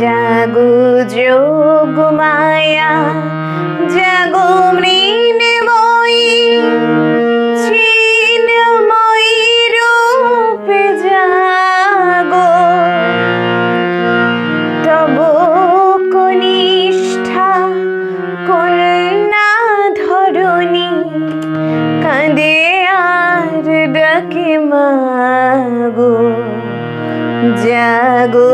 জাগো যোগ মায়া, জাগো মৃন্ময়ী ছিন্ময়ী রূপে জাগো। তব কনিষ্ঠা কন্যা ধরণী, কাঁদে আর ডাকে মাগো। জাগো।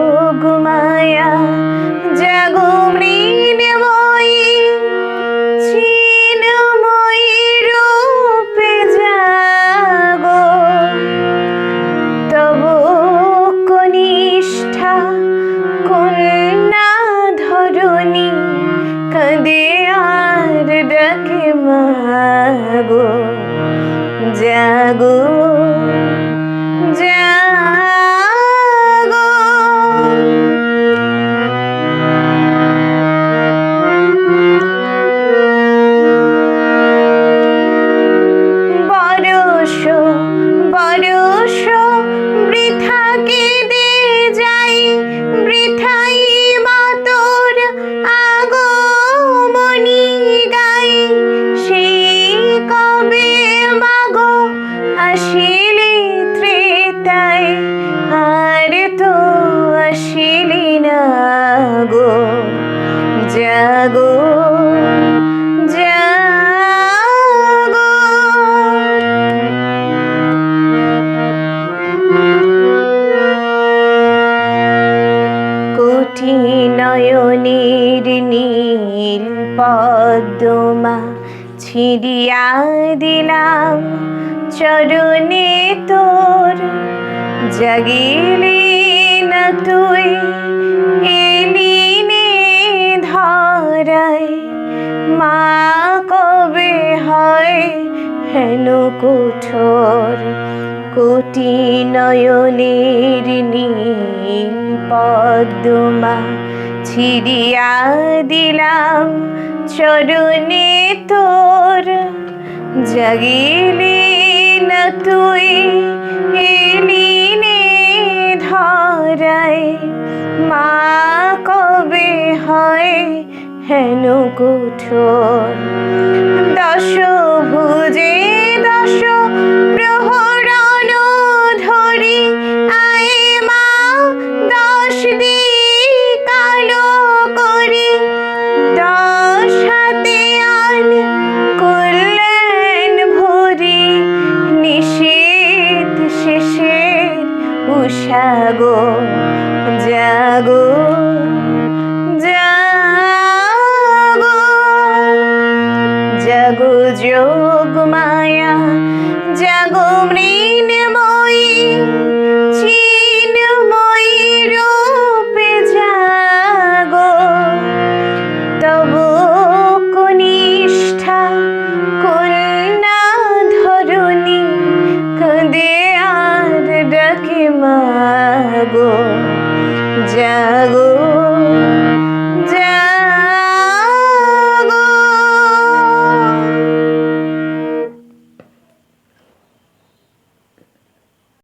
যোগ মায়া জাগো মৃন্ময়ী ছিন্ময়ী রূপে জাগো। তব কনিষ্ঠা কন্যা ধরণী ডাকে মাগো। জাগো কোটি নয়নের নীল পদ্মা ছিড়িয়া দিলাম চরণে তোর। জাগিলি না তুই, এলি নে ধরায় মা কবে হয় হেন কুঠোর, কোটি নয়নের নীল পদ্মা ছিড়িয়া দিলাম চরণে তোর। জাগিলি না তুই এলি নে ধরায়। মা কবে হয় হেন কুঠোর। দশ উষাগো জাগো জাগো মাগো জাগো